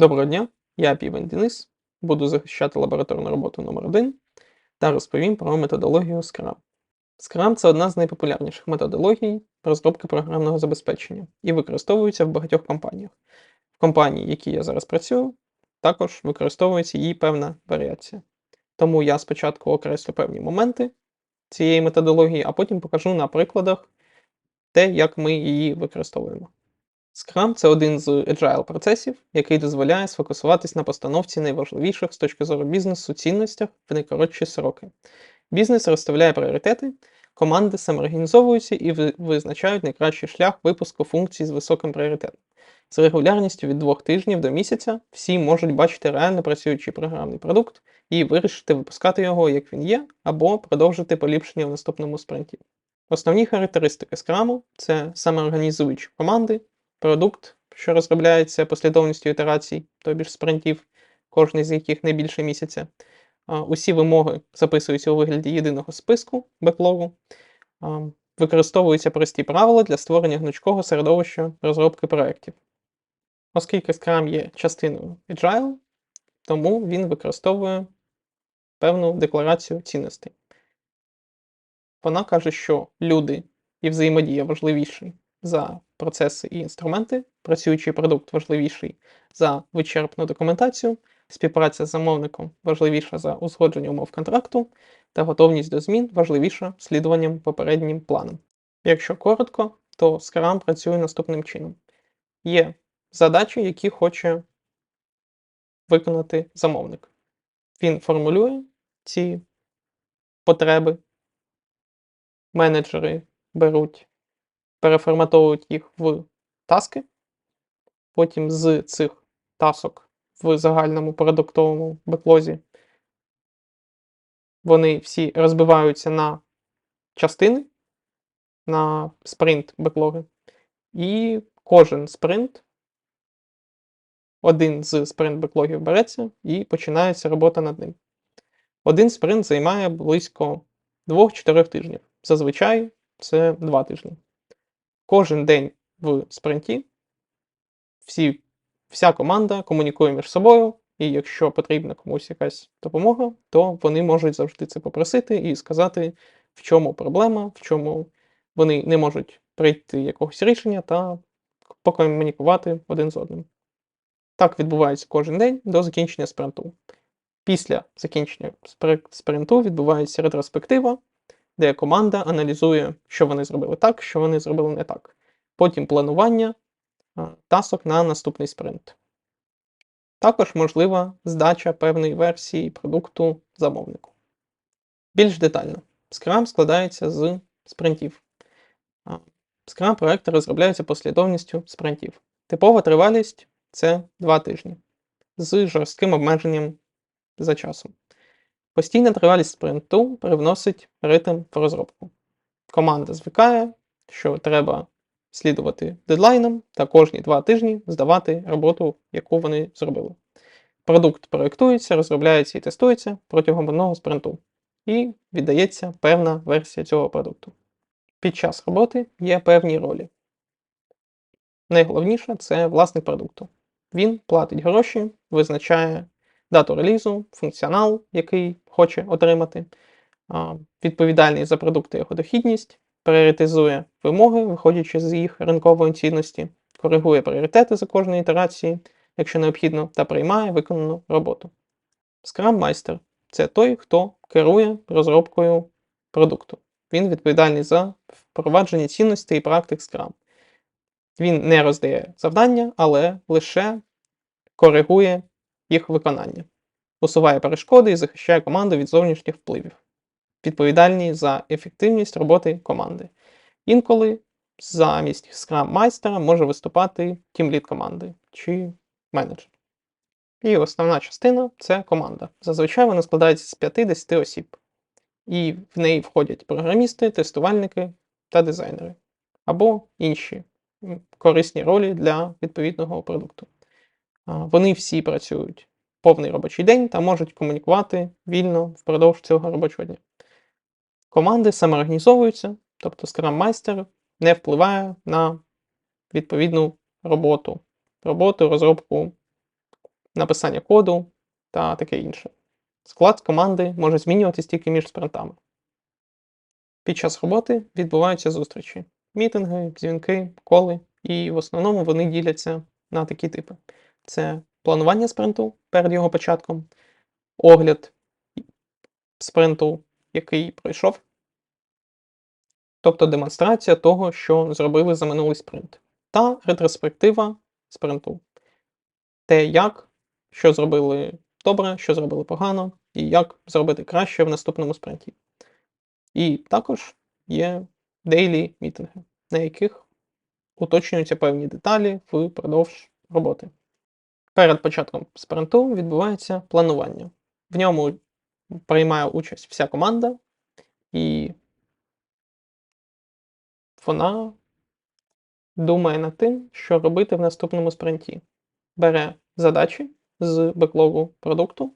Доброго дня, я Півень Денис, буду захищати лабораторну роботу номер 1 та розповім про методологію Scrum. Scrum – це одна з найпопулярніших методологій розробки програмного забезпечення і використовується в багатьох компаніях. В компанії, в якій я зараз працюю, також використовується її певна варіація. Тому я спочатку окреслю певні моменти цієї методології, а потім покажу на прикладах те, як ми її використовуємо. Scrum – це один з agile процесів, який дозволяє сфокусуватись на постановці найважливіших з точки зору бізнесу цінностях в найкоротші сроки. Бізнес розставляє пріоритети, команди самоорганізовуються і визначають найкращий шлях випуску функцій з високим пріоритетом. З регулярністю від двох тижнів до місяця всі можуть бачити реально працюючий програмний продукт і вирішити випускати його, як він є, або продовжити поліпшення в наступному спринті. Основні характеристики Scrum – це самоорганізуючі команди, продукт, що розробляється послідовністю ітерацій, тобі ж спринтів, кожний з яких не більше місяця. Усі вимоги записуються у вигляді єдиного списку беклогу. Використовуються прості правила для створення гнучкого середовища розробки проєктів. Оскільки Scrum є частиною Agile, тому він використовує певну декларацію цінностей. Вона каже, що люди і взаємодія важливіші за процеси і інструменти, працюючий продукт важливіший за вичерпну документацію, співпраця з замовником важливіша за узгодження умов контракту, та готовність до змін важливіша слідуванням попереднім планам. Якщо коротко, то Scrum працює наступним чином: є задачі, які хоче виконати замовник. Він формулює ці потреби, менеджери беруть переформатовують їх в таски. Потім з цих тасок в загальному продуктовому беклозі вони всі розбиваються на частини, на спринт беклоги. І кожен спринт, один з спринт беклогів береться і починається робота над ним. Один спринт займає близько 2-4 тижнів. Зазвичай це 2 тижні кожен день в спринті всі, вся команда комунікує між собою, і якщо потрібна комусь якась допомога, то вони можуть завжди це попросити і сказати, в чому проблема, в чому вони не можуть прийти якогось рішення та покомунікувати один з одним. Так відбувається кожен день до закінчення спринту. Після закінчення спринту відбувається ретроспектива, де команда аналізує, що вони зробили так, що вони зробили не так. Потім планування тасок на наступний спринт. Також можлива здача певної версії продукту замовнику. Більш детально, Scrum складається з спринтів. Scrum проекти розробляються послідовністю спринтів. Типова тривалість це 2 тижні з жорстким обмеженням за часом. Постійна тривалість спринту привносить ритм в розробку. Команда звикає, що треба слідувати дедлайнам та кожні два тижні здавати роботу, яку вони зробили. Продукт проєктується, розробляється і тестується протягом одного спринту, і віддається певна версія цього продукту. Під час роботи є певні ролі. Найголовніше це власник продукту. Він платить гроші, визначає дату релізу, функціонал, який хоче отримати, відповідальний за продукт і його дохідність, пріоритизує вимоги, виходячи з їх ринкової цінності, коригує пріоритети за кожної ітерації, якщо необхідно, та приймає виконану роботу. Scrum майстер це той, хто керує розробкою продукту. Він відповідальний за впровадження цінностей і практик Scrum. Він не роздає завдання, але лише коригує їх виконання, усуває перешкоди і захищає команду від зовнішніх впливів, відповідальні за ефективність роботи команди. Інколи замість скрам майстера може виступати тімлід команди чи менеджер. І основна частина це команда. Зазвичай вона складається з 5-10 осіб, і в неї входять програмісти, тестувальники та дизайнери, або інші корисні ролі для відповідного продукту. Вони всі працюють повний робочий день та можуть комунікувати вільно впродовж цього робочого дня. Команди самоорганізовуються, тобто Scrum майстер не впливає на відповідну роботу, роботу, розробку написання коду та таке інше. Склад команди може змінюватись тільки між спринтами. Під час роботи відбуваються зустрічі, мітинги, дзвінки, коли, і в основному вони діляться на такі типи: це планування спринту перед його початком, огляд спринту, який пройшов, тобто демонстрація того, що зробили за минулий спринт, та ретроспектива спринту. Те, як, що зробили добре, що зробили погано, і як зробити краще в наступному спринті. І також є дейлі мітинги, на яких уточнюються певні деталі впродовж роботи. Перед початком спринту відбувається планування. В ньому приймає участь вся команда, і вона думає над тим, що робити в наступному спринті. Бере задачі з беклогу продукту,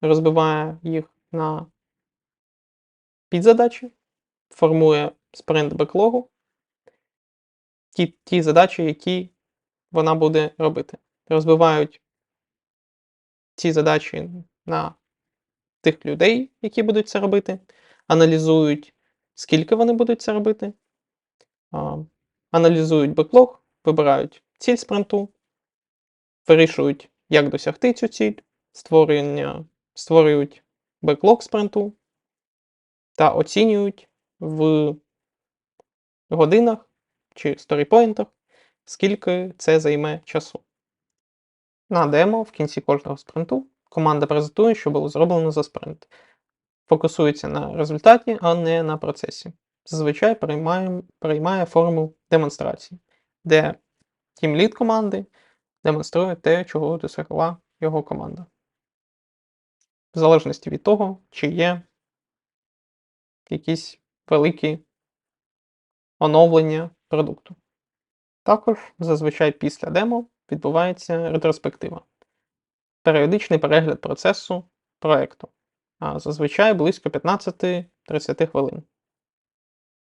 розбиває їх на підзадачі, формує спринт беклогу, ті, ті задачі, які вона буде робити. Розбивають ці задачі на тих людей, які будуть це робити, аналізують, скільки вони будуть це робити, аналізують беклог, вибирають ціль спринту, вирішують, як досягти цю ціль, створення, створюють беклог спринту та оцінюють в годинах чи сторіпоінтах, скільки це займе часу. На демо в кінці кожного спринту команда презентує, що було зроблено за спринт. Фокусується на результаті, а не на процесі. Зазвичай приймає, приймає форму демонстрації, де тімлід команди демонструє те, чого досягла його команда. В залежності від того, чи є якісь великі оновлення продукту. Також зазвичай після демо відбувається ретроспектива. Періодичний перегляд процесу проєкту, а зазвичай близько 15-30 хвилин.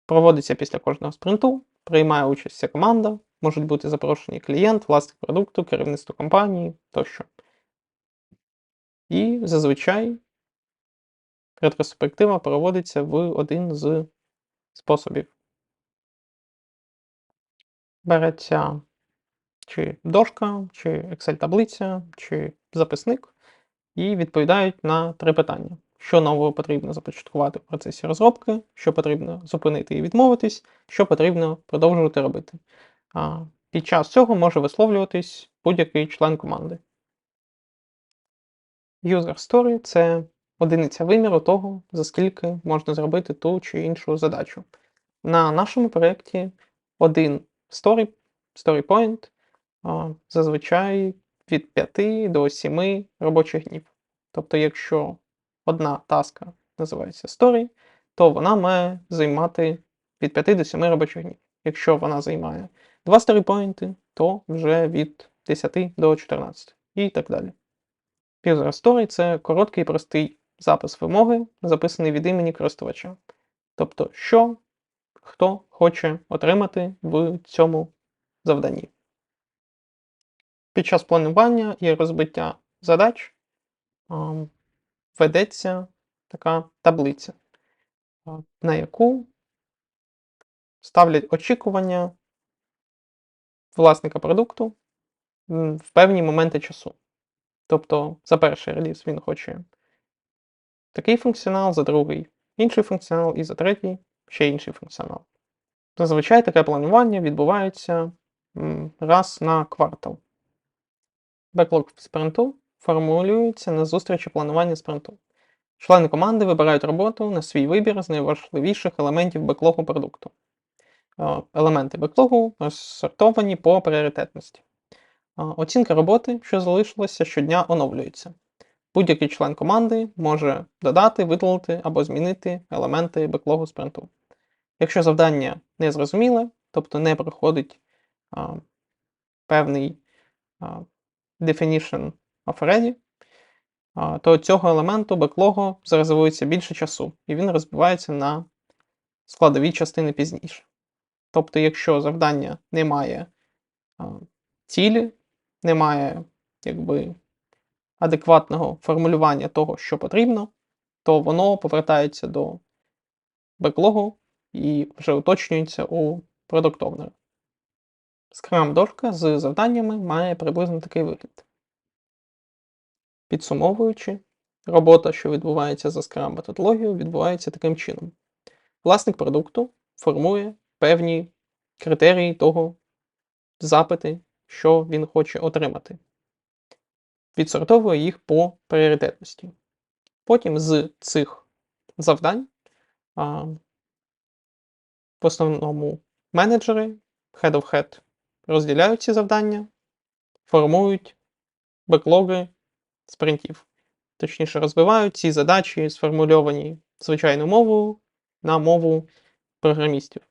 Проводиться після кожного спринту, приймає участь вся команда, можуть бути запрошені клієнт, власник продукту, керівництво компанії тощо. І зазвичай ретроспектива проводиться в один з способів. Береться чи дошка, чи Excel-таблиця, чи записник, і відповідають на три питання: що нового потрібно започаткувати в процесі розробки, що потрібно зупинити і відмовитись, що потрібно продовжувати робити. А Під час цього може висловлюватись будь-який член команди. User Story це одиниця виміру того, за скільки можна зробити ту чи іншу задачу. На нашому проєкті один story, story point зазвичай від 5 до 7 робочих днів. Тобто, якщо одна таска називається story, то вона має займати від 5 до 7 робочих днів. Якщо вона займає 2 story то вже від 10 до 14 і так далі. User Story – це короткий і простий запис вимоги, записаний від імені користувача. Тобто, що хто хоче отримати в цьому завданні. Під час планування і розбиття задач ведеться така таблиця, на яку ставлять очікування власника продукту в певні моменти часу. Тобто, за перший реліз він хоче такий функціонал, за другий інший функціонал, і за третій ще інший функціонал. Зазвичай таке планування відбувається раз на квартал. Беклог спринту формулюється на зустрічі планування спринту. Члени команди вибирають роботу на свій вибір з найважливіших елементів беклогу продукту. Е, елементи беклогу розсортовані по пріоритетності. Е, оцінка роботи, що залишилася, щодня оновлюється. Будь-який член команди може додати, видалити або змінити елементи беклогу спринту. Якщо завдання не зрозуміле, тобто не проходить а, певний а, definition of ready, то цього елементу беклогу зарезервується більше часу, і він розбивається на складові частини пізніше. Тобто, якщо завдання не має цілі, не має якби, адекватного формулювання того, що потрібно, то воно повертається до беклогу і вже уточнюється у Product Owner. Scrum дошка з завданнями має приблизно такий вигляд. Підсумовуючи, робота, що відбувається за Scrum методологією, відбувається таким чином. Власник продукту формує певні критерії того, запити, що він хоче отримати. Відсортовує їх по пріоритетності. Потім з цих завдань а, в основному менеджери, head of head, розділяють ці завдання, формують беклоги спринтів. Точніше, розбивають ці задачі, сформульовані звичайною мовою на мову програмістів.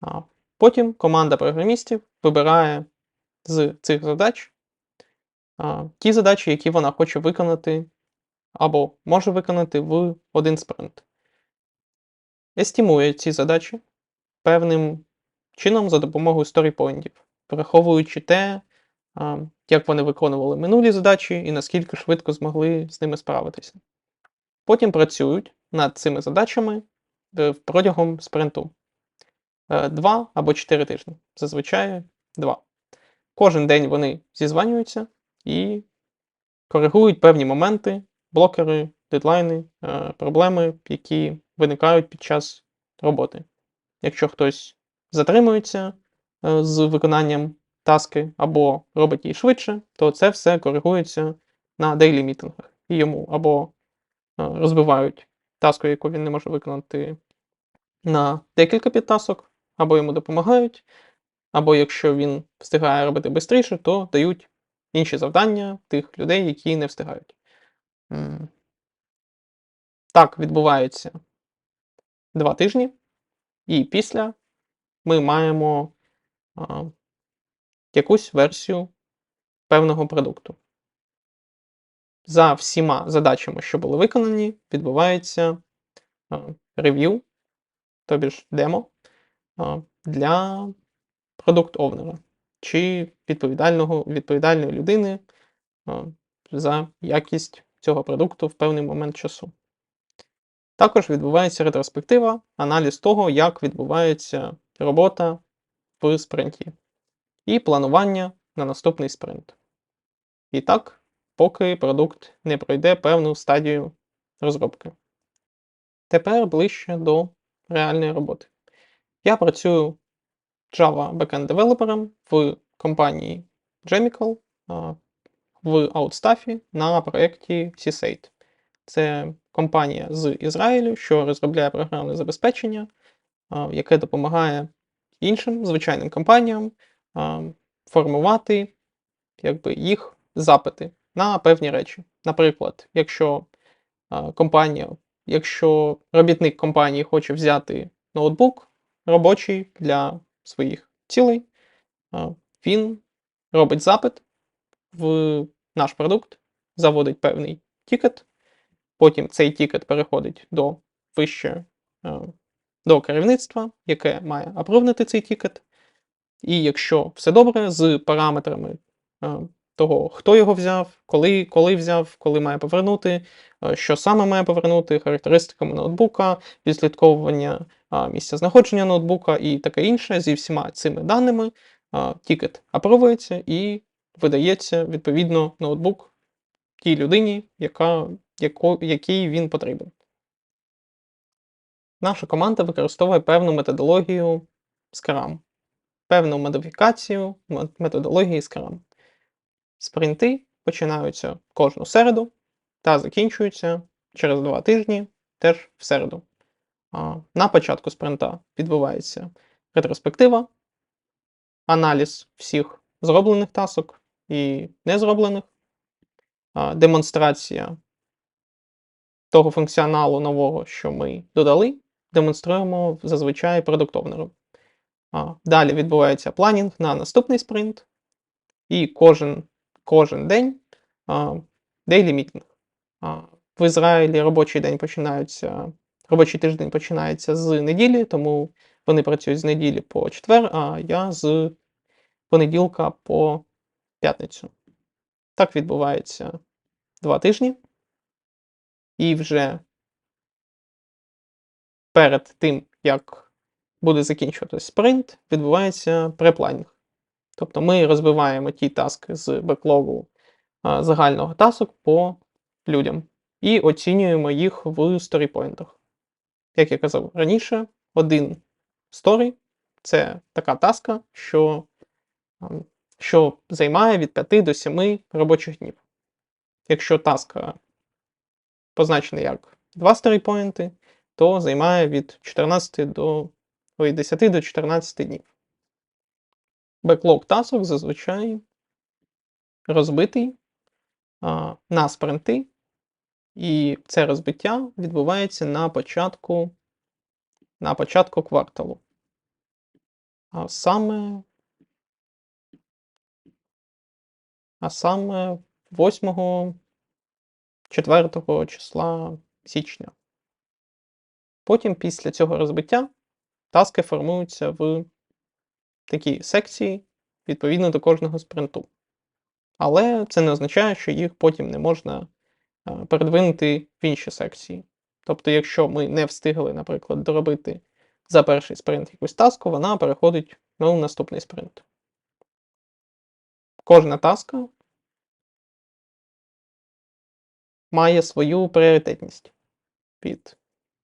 А потім команда програмістів вибирає з цих задач а, ті задачі, які вона хоче виконати або може виконати в один спринт. Естімує ці задачі певним чином за допомогою сторіпоінтів, враховуючи те, як вони виконували минулі задачі і наскільки швидко змогли з ними справитися. Потім працюють над цими задачами е, протягом спринту. Е, Два або чотири тижні. Зазвичай два. Кожен день вони зізванюються і коригують певні моменти, блокери, дедлайни, е, проблеми, які виникають під час роботи. Якщо хтось затримується е, з виконанням таски або робить її швидше, то це все коригується на дейлі мітингах. І йому або е, розбивають таску, яку він не може виконати на декілька підтасок, або йому допомагають, або якщо він встигає робити швидше, то дають інші завдання тих людей, які не встигають. Так відбувається два тижні, і після ми маємо а, якусь версію певного продукту. За всіма задачами, що були виконані, відбувається рев'ю, тобі ж демо, для продукт овнера чи відповідального, відповідальної людини за якість цього продукту в певний момент часу. Також відбувається ретроспектива, аналіз того, як відбувається робота в спринті, і планування на наступний спринт. І так, поки продукт не пройде певну стадію розробки. Тепер ближче до реальної роботи. Я працюю Java backend девелопером в компанії Gemical в Outstaff на проєкті CSAID. Це компанія з Ізраїлю, що розробляє програмне забезпечення, яке допомагає іншим звичайним компаніям формувати якби, їх запити на певні речі. Наприклад, якщо компанія, якщо робітник компанії хоче взяти ноутбук робочий для своїх цілей, він робить запит в наш продукт, заводить певний тікет, потім цей тікет переходить до вище до керівництва, яке має апрувнити цей тікет. І якщо все добре з параметрами е, того, хто його взяв, коли коли взяв, коли має повернути, е, що саме має повернути, характеристиками ноутбука, відслідковування місця знаходження ноутбука і таке інше, зі всіма цими даними, тікет апровується і видається відповідно ноутбук тій людині, яка, яко, якій він потрібен. Наша команда використовує певну методологію Scrum, певну модифікацію методології Scrum. Спринти починаються кожну середу та закінчуються через два тижні теж в середу. На початку спринта відбувається ретроспектива, аналіз всіх зроблених тасок і незроблених, демонстрація того функціоналу нового, що ми додали, демонструємо зазвичай продуктовнеру. Далі відбувається планінг на наступний спринт, і кожен кожен день дейлі мітинг. В Ізраїлі робочий день починається, робочий тиждень починається з неділі, тому вони працюють з неділі по четвер, а я з понеділка по п'ятницю. Так відбувається 2 тижні. І вже перед тим, як буде закінчуватись спринт, відбувається препланінг. Тобто ми розбиваємо ті таски з беклогу загального тасок по людям і оцінюємо їх в сторіпойнтах. Як я казав раніше, один сторі це така таска, що, що займає від 5 до 7 робочих днів. Якщо таска позначена як 2 сторіпойнти, то займає від 14 до ой, 10 до 14 днів. Беклог тасок зазвичай розбитий а, на спринти, і це розбиття відбувається на початку, на початку кварталу. А саме, а саме 8 4 числа січня. Потім після цього розбиття таски формуються в такі секції відповідно до кожного спринту. Але це не означає, що їх потім не можна е, передвинути в інші секції. Тобто, якщо ми не встигли, наприклад, доробити за перший спринт якусь таску, вона переходить на наступний спринт. Кожна таска має свою пріоритетність від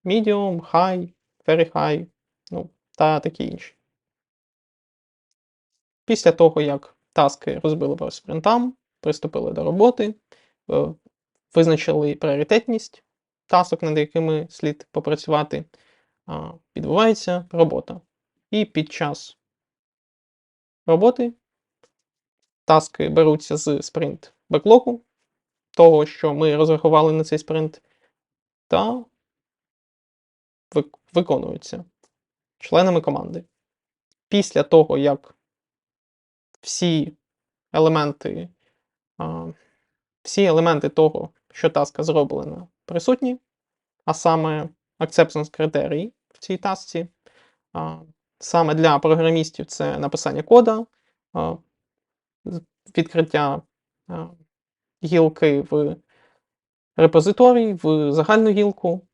medium, high, very high, ну, та такі інші. Після того, як таски розбили по спринтам, приступили до роботи, е, визначили пріоритетність тасок, над якими слід попрацювати, відбувається робота. І під час роботи таски беруться з спринт беклогу, того, що ми розрахували на цей спринт, та виконуються членами команди. Після того, як всі елементи, всі елементи того, що таска зроблена, присутні, а саме acceptance критерії в цій тасці. Саме для програмістів це написання кода, відкриття гілки в репозиторій, в загальну гілку,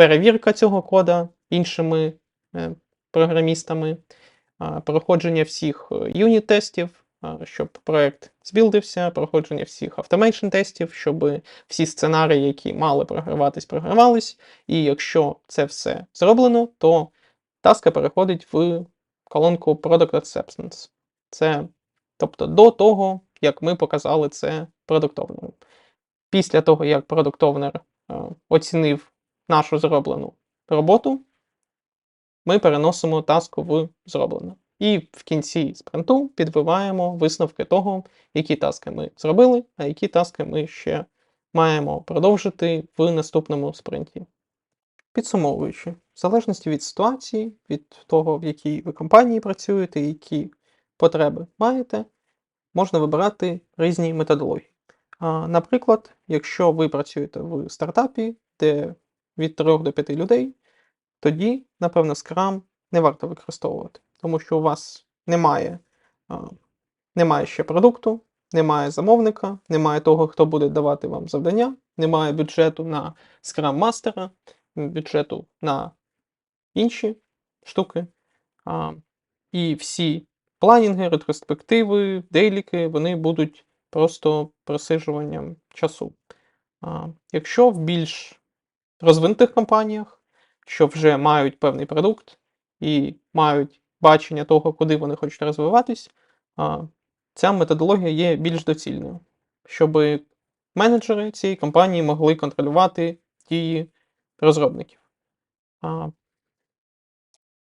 перевірка цього кода іншими е, програмістами, проходження всіх е, юніт-тестів, щоб проект збілдився, проходження всіх автомейшн-тестів, щоб всі сценарії, які мали програватись, програвались. І якщо це все зроблено, то таска переходить в колонку Product Acceptance. Це тобто до того, як ми показали це продуктовному. Після того, як продуктовнер оцінив нашу зроблену роботу, ми переносимо таску в зроблену. І в кінці спринту підбиваємо висновки того, які таски ми зробили, а які таски ми ще маємо продовжити в наступному спринті. Підсумовуючи, в залежності від ситуації, від того, в якій ви компанії працюєте, які потреби маєте, можна вибирати різні методології. Наприклад, якщо ви працюєте в стартапі, де від 3 до 5 людей, тоді, напевно, Scrum не варто використовувати, тому що у вас немає, немає ще продукту, немає замовника, немає того, хто буде давати вам завдання, немає бюджету на Scrum мастера, бюджету на інші штуки. І всі планінги, ретроспективи, дейліки, вони будуть просто просиджуванням часу. Якщо в більш розвинутих компаніях, що вже мають певний продукт і мають бачення того, куди вони хочуть розвиватись, ця методологія є більш доцільною, щоб менеджери цієї компанії могли контролювати дії розробників.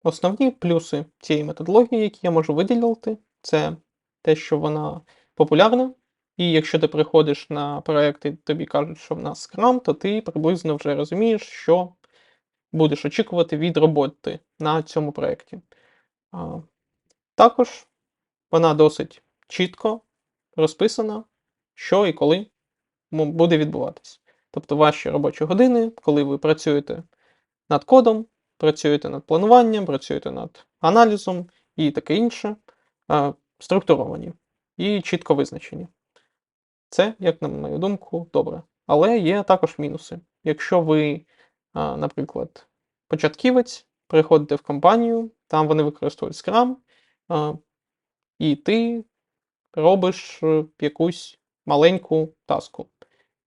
Основні плюси цієї методології, які я можу виділити, це те, що вона популярна. І якщо ти приходиш на проєкт і тобі кажуть, що в нас Scrum, то ти приблизно вже розумієш, що будеш очікувати від роботи на цьому проєкті. Також вона досить чітко розписана, що і коли буде відбуватись. Тобто ваші робочі години, коли ви працюєте над кодом, працюєте над плануванням, працюєте над аналізом і таке інше, структуровані і чітко визначені. Це, як на мою думку, добре. Але є також мінуси. Якщо ви, наприклад, початківець, приходите в компанію, там вони використовують Scrum, і ти робиш е, якусь маленьку таску.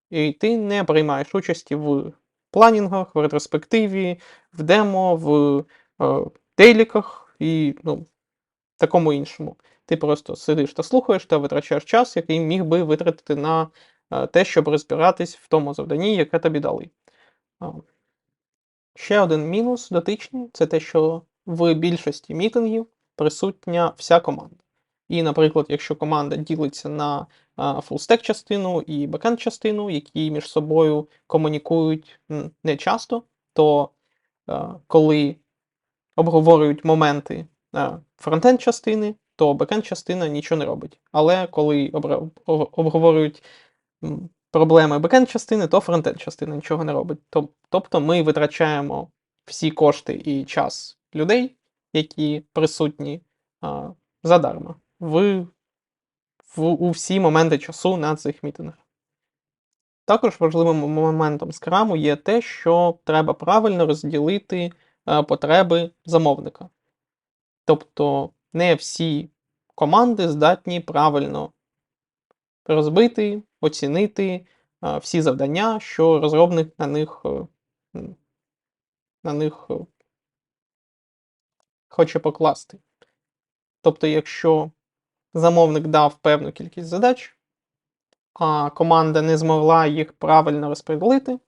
І ти не приймаєш участі в планінгах, в ретроспективі, в демо, в дейліках і ну, такому іншому. Ти просто сидиш та слухаєш та витрачаєш час, який міг би витратити на е, те, щоб розбиратись в тому завданні, яке тобі дали. Ще один мінус дотичний це те, що в більшості мітингів присутня вся команда. І, наприклад, якщо команда ділиться на фулстек частину і бекенд частину, які між собою комунікують не часто, то е, коли обговорюють моменти е, фронтенд частини, то бекенд частина нічого не робить. Але коли обговорюють проблеми бекенд частини, то фронтенд частина нічого не робить. Тобто ми витрачаємо всі кошти і час людей, які присутні задарма в, в, у всі моменти часу на цих мітингах. Також важливим моментом скраму є те, що треба правильно розділити е, потреби замовника. Тобто не всі команди здатні правильно розбити, оцінити всі завдання, що розробник на них, е, на них е, хоче покласти. Тобто, якщо замовник дав певну кількість задач, а команда не змогла їх правильно розподілити,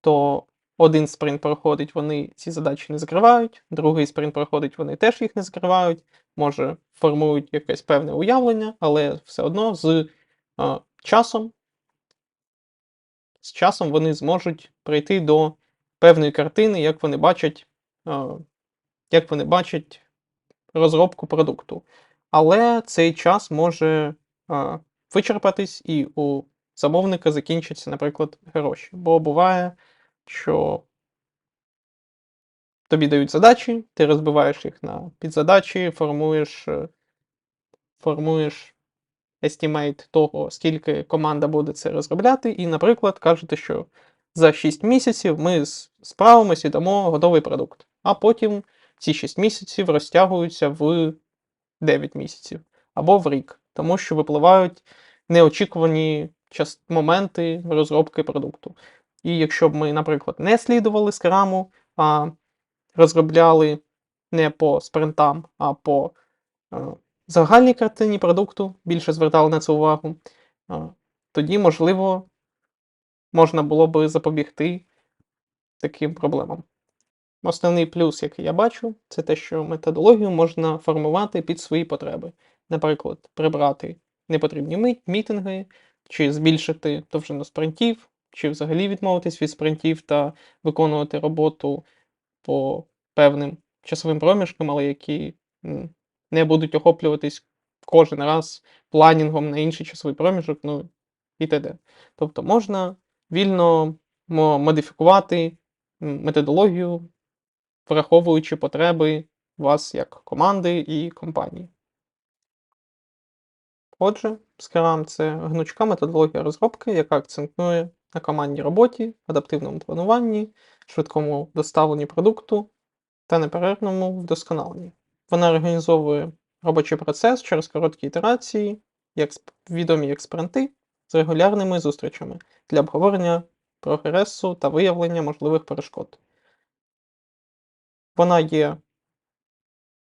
то один спринт проходить, вони ці задачі не закривають, другий спринт проходить, вони теж їх не закривають, може формують якесь певне уявлення, але все одно з а, часом, з часом вони зможуть прийти до певної картини, як вони бачать, а, як вони бачать розробку продукту. Але цей час може а, вичерпатись, і у замовника закінчаться, наприклад, гроші. Бо буває, що тобі дають задачі, ти розбиваєш їх на підзадачі, формуєш, е, формуєш estimate того, скільки команда буде це розробляти, і, наприклад, кажете, що за 6 місяців ми справимось і дамо готовий продукт. А потім ці 6 місяців розтягуються в 9 місяців або в рік, тому що випливають неочікувані моменти розробки продукту. І якщо б ми, наприклад, не слідували скраму, а розробляли не по спринтам, а по е, загальній картині продукту, більше звертали на це увагу, е, тоді, можливо, можна було би запобігти таким проблемам. Основний плюс, який я бачу, це те, що методологію можна формувати під свої потреби. Наприклад, прибрати непотрібні мітинги, чи збільшити довжину спринтів, чи взагалі відмовитись від спринтів та виконувати роботу по певним часовим проміжкам, але які не будуть охоплюватись кожен раз планінгом на інший часовий проміжок, ну і т.д. Тобто можна вільно модифікувати методологію, враховуючи потреби вас як команди і компанії. Отже, Scrum – це гнучка методологія розробки, яка акцентує на командній роботі, адаптивному плануванні, швидкому доставленні продукту та неперервному вдосконаленні. Вона організовує робочий процес через короткі ітерації, як відомі як спринти, з регулярними зустрічами для обговорення прогресу та виявлення можливих перешкод. Вона є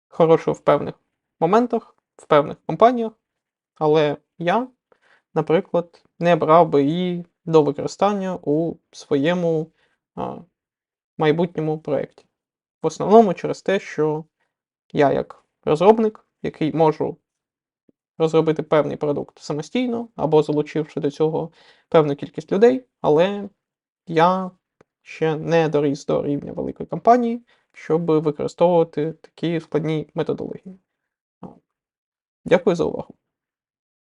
хорошою в певних моментах, в певних компаніях, але я, наприклад, не брав би її до використання у своєму а, майбутньому проєкті. В основному через те, що я, як розробник, який можу розробити певний продукт самостійно або залучивши до цього певну кількість людей, але я ще не доріс до рівня великої компанії, щоб використовувати такі складні методології. Дякую за увагу.